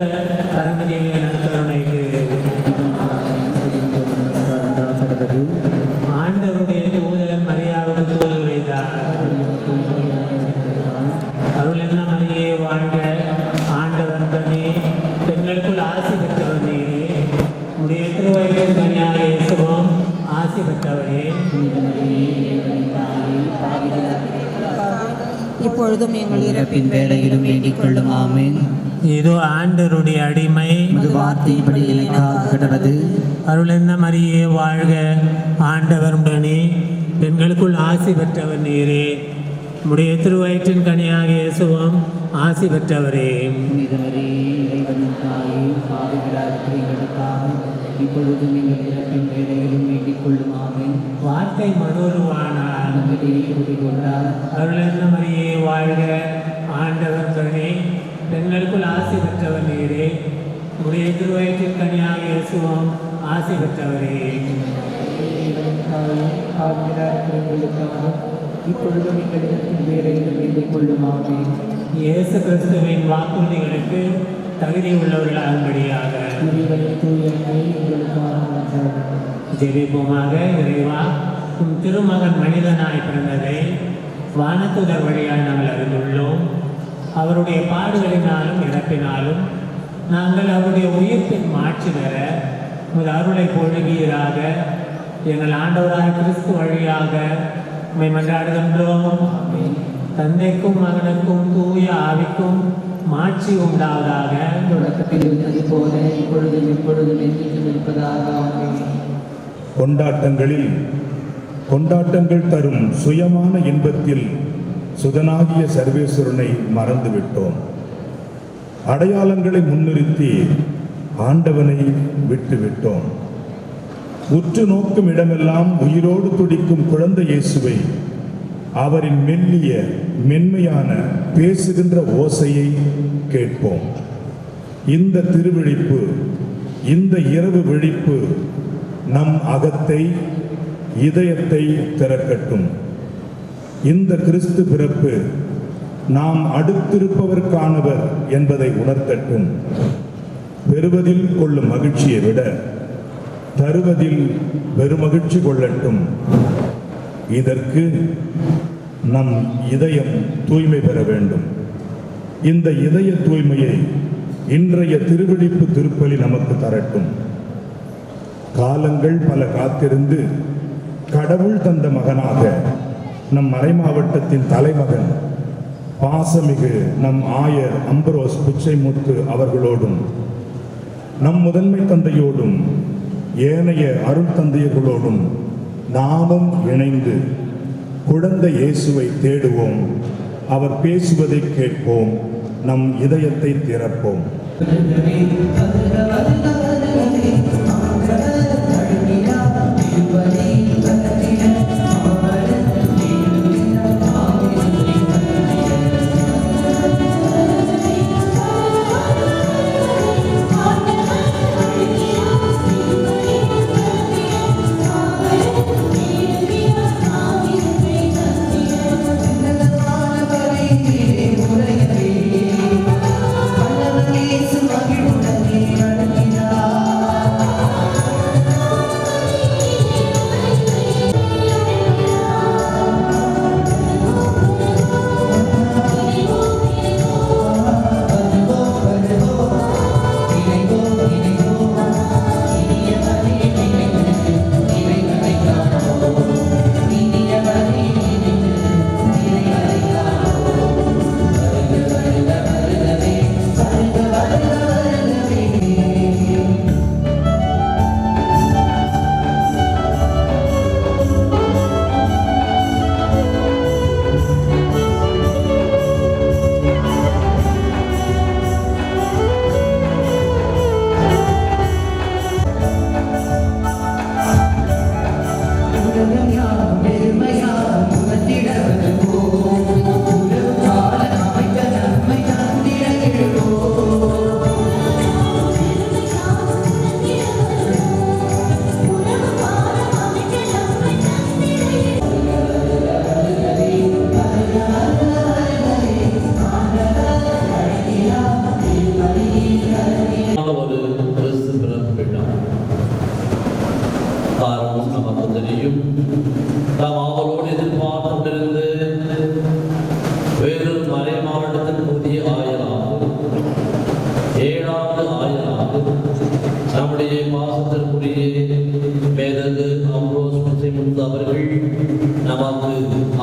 கருமதியை கருணைக்கு கொள்ளும் ஆமேன். இதோ ஆண்டருடைய அடிமை. வார்த்தையின்படி எனக்காக கிடவது அருள் என்ன மரியே வாழ்க ஆண்டவர் உடனே பெண்களுக்குள் ஆசி பெற்றவர் நீரே. உடைய திருவயிற்றின் கனியாக இயேசுவும் ஆசி பெற்றவரே. இப்பொழுதும் எங்கள் இறப்பின் வேளையிலும் வேண்டிக் கொள்ளும் ஆமேன். வார்த்தை மனோருவானார் நம்மிடையே குடிகொண்டார் அருள் என்ன மரியே வாழ்க ஆண்டவர் கருணை பெண்களுக்குள் ஆசி பெற்றவர் நீரே உடைய திருவயிற்றின் கனியாக இயேசுவும் ஆசி பெற்றவரே இப்பொழுதும் எங்கள் இறப்பின் வேளையிலும் வேண்டிக் கொள்ளும் ஆமேன் இயேசு கிறிஸ்துவின் வாக்குறுதிகளுக்கு தகுதி உள்ளவர்களாகும்படியாக. ஜெபிப்போமாக இறைவா உம் திருமகன் மனிதனாய் பிறந்ததை வானத்துதர் வழியாய் நாங்கள் அறிந்துள்ளோம். அவருடைய பாடுகளினாலும் இறப்பினாலும் நாங்கள் அவருடைய உயிர்ப்பின் மாட்சி பெற உமது அருளை பொழுகீராக எங்கள் ஆண்டவராய் கிறிஸ்து வழியாக உம்மை மன்றாடுகின்றோம். தந்தைக்கும் மகனுக்கும் தூய ஆவிக்கும் மாட்சி உண்டாவதாக. தொடக்கத்தில் இருந்தது போல இப்பொழுதும் இப்பொழுதும் என்றும் இருப்பதாக. கொண்டாட்டங்களில் கொண்டாட்டங்கள் தரும் சுயமான இன்பத்தில் சுதனாகிய சர்வேஸ்வரனை மறந்துவிட்டோம். அடையாளங்களை முன்னிறுத்தி ஆண்டவனை விட்டுவிட்டோம். உற்று நோக்கும் இடமெல்லாம் உயிரோடு துடிக்கும் குழந்தை இயேசுவை அவரின் மெல்லிய மென்மையான பேசுகின்ற ஓசையை கேட்போம். இந்த திருவிழிப்பு இந்த இரவு விழிப்பு நம் அகத்தை இதயத்தை திறக்கட்டும். இந்த கிறிஸ்து பிறப்பு நாம் அடுத்திருப்பவர்க்கானவர் என்பதை உணர்த்தட்டும். பெறுவதில் கொள்ளும் மகிழ்ச்சியை விட தருவதில் பெருமகிழ்ச்சி கொள்ளட்டும். இதற்கு நம் இதயம் தூய்மை பெற வேண்டும். இந்த இதய தூய்மையை இன்றைய திருவிழிப்பு திருப்பலி நமக்கு தரட்டும். காலங்கள் பல காத்திருந்து கடவுள் தந்த மகனாக நம் மறைமாவட்டத்தின் தலைமகன் பாசமிகு நம் ஆயர் அம்பரோஸ் பிச்சைமுத்து அவர்களோடும் நம் முதன்மை தந்தையோடும் ஏனைய அருள் தந்தையர்களோடும் நாமும் இணைந்து குழந்தை இயேசுவை தேடுவோம். அவர் பேசுவதை கேட்போம். நம் இதயத்தை திறப்போம். அங்கமையா மேல்மையா உணர்ந்திட காரணம் நமக்கு தெரியும். நாம் அவரோடு எதிர்பார்த்து கொண்டிருந்து வேறு மறை மாவட்டத்தின் புதிய ஆயராகும் ஏழாவது ஆயராகும் நம்முடைய மாசத்திற்குரிய மேலது அம்ரோஸ் முஸ்லிம் அவர்கள் நமக்கு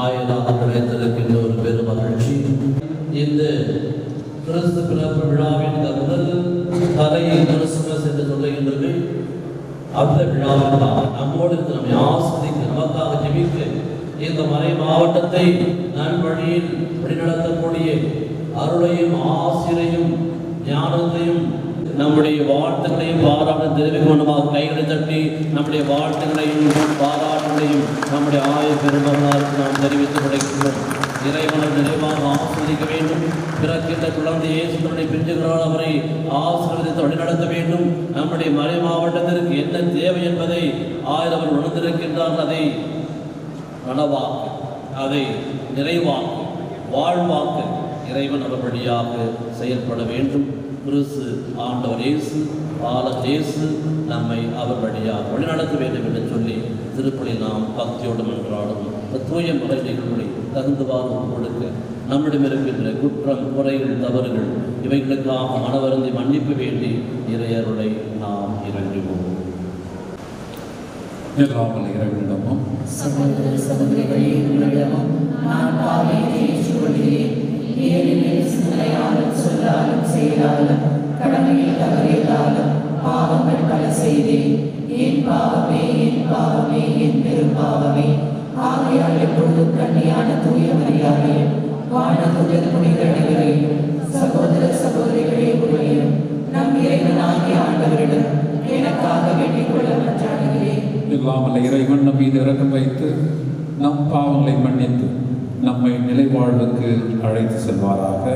ஆயராக கிடைத்திருக்கின்ற ஒரு பெரும் மகிழ்ச்சி இந்த கிறிஸ்து பிறப்பு விழாவின் கருத்தல் கதையில் கிறிஸ்துமஸ் என்று சொல்லுகின்றது அந்த விழாவில் தான் நம்மோடு நம்மை ஆஸ்வதிக்க நமக்காக ஜெபிக்க இந்த மறை மாவட்டத்தை நல்வழியில் வழிநடத்தக்கூடிய அருளையும் ஆசிரையும் ஞானத்தையும் நம்முடைய வாழ்த்துக்களையும் பாராட்டு தெரிவிக்கும் கைகளை தட்டி நம்முடைய வாழ்த்துக்களையும் பாராட்டுகளையும் நம்முடைய ஆய பெருமகனாருக்கு நாம் தெரிவித்து கிடைக்கின்றோம் இறைவனும் நிறைவாக ஆசிரிக்க வேண்டும். பிறக்கின்ற குழந்தை இயேசுடைய பிஞ்சுகளால் அவரை ஆசிரியத்தை வழிநடத்த வேண்டும். நம்முடைய மறை மாவட்டத்திற்கு என்ன தேவை என்பதை ஆயர் அவர் உணர்ந்திருக்கின்றார். அதை நனவாக்க அதை நிறைவாக்க வாழ்வாக்க இறைவன் அவர் வழியாக செயல்பட வேண்டும். கிறிஸ்து ஆண்டவர் இயேசு பாலர் இயேசு நம்மை அவர் வழியாக வழிநடத்த வேண்டும் என்று சொல்லி திருப்பலி நாம் பக்தியோடு மன்றாடும் தூய முறை நிகழ்வுகளை தகுந்தவாறு கொடுக்க நம்மிடம் இருக்கின்ற குற்றம் குறைகள் தவறுகள் இவைகளுக்காக மனவருந்தி மன்னிப்பு வேண்டி இறையருளை நாம் இறங்குவோம். எல்லாமல் இறைவனிடமும் சகோதர சகோதரிகளே உங்களிடமும் நான் பாவையை ஏற்றுக்கொள்கிறேன் ஏனெனில் சிந்தனையாலும் சொல்லாலும் செயலாலும் கடமையில் தவறியதாலும் பாவங்கள் பல செய்தேன் என் பாவமே என் பாவமே என் பெரும் பாவமே ஆகையால் எப்பொழுதும் கண்ணியான தூய மரியாதை வானதுதர் புனித சகோதர சகோதரிகளே உங்களையும் நம் இறைவனாகிய ஆண்டவரிடம் எனக்காக வேண்டிக் கொள்ள மன்றாடுகிறேன் இல்லாமல் இறைவன் நம் மீது இறக்கம் வைத்து நம் பாவங்களை மன்னித்து நிலைவாழ்வுக்கு அழைத்து செல்வாராக.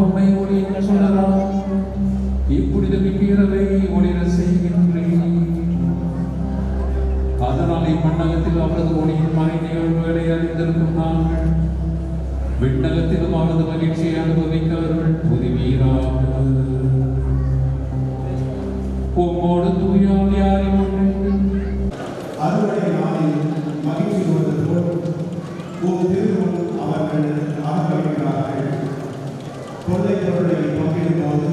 உண்மை ஒளிர சொல்லலாம் இப்புனித வீரரை ஒளிர செய்கின்றேன். அதனால் இம்மண்ணகத்தில் அவரது ஒளியின் மறை நிகழ்வுகளை அறிந்திருக்கும் நாங்கள். விண்ணகத்திலும் அவரது மகிழ்ச்சியை அனுபவிக்க அவர்கள் புதுவீராக. உம்மோடு தூயால் யாரும் அறுவடை நாளில் மகிழ்ச்சி கொண்டது அவர்கள் ஆதரவிக்கிறார்கள் கொள்ளை பொருளை போது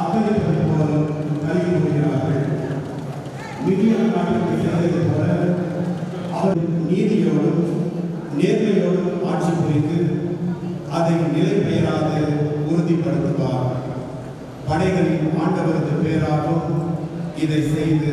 அக்கறைப்பது போல கை கூறுகிறார்கள் மிதியான நாட்டுக்கு போல அவர் நீதியோடும் நேர்மையோடும் ஆட்சி புரிந்து அதை நிலை பெயராது உறுதிப்படுத்துவார். படைகளின் ஆண்டவரது பேராகவும் இதை செய்து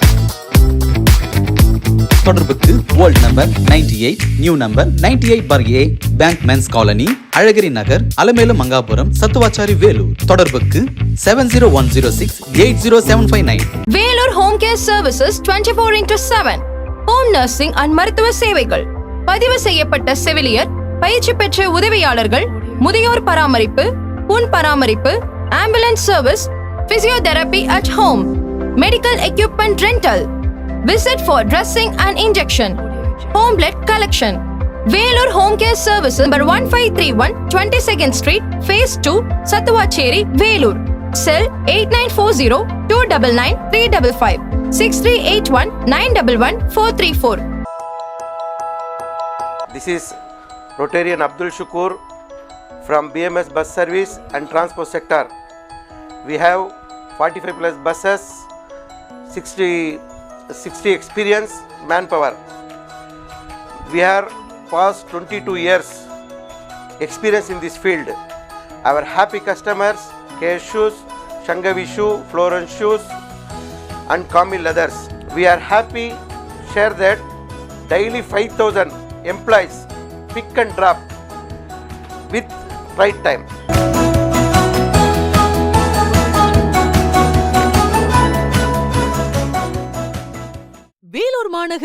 தொடர்புக்கு old number 98 eight new number 98 eight bar A bank men's colony Alagiri Nagar Alamelu Mangapuram Sathuvachari Vellore. தொடர்புக்கு seven zero one zero six eight zero seven five nine Vellore home care services twenty four into seven home nursing and மருத்துவ சேவைகள் பதிவு செய்யப்பட்ட செவிலியர் பயிற்சி பெற்ற உதவியாளர்கள் முதியோர் பராமரிப்பு புண் பராமரிப்பு ambulance service physiotherapy at home medical equipment rental Visit for dressing and injection. Home blood collection. Velur Home Care Services, number 1531 22nd Street, Phase 2, Sattuacheri, Velur. Cell 8940 299 355 6381 911 434. This is Rotarian Abdul Shukur from BMS Bus Service and Transport Sector. We have 45 plus buses, 60 60 experience manpower. We are past 22 years experience in this field. Our happy customers, Care Shoes, Shangavi Shoe, Florence Shoes and Kami Leathers. We are happy share that daily 5000 employees pick and drop with right time.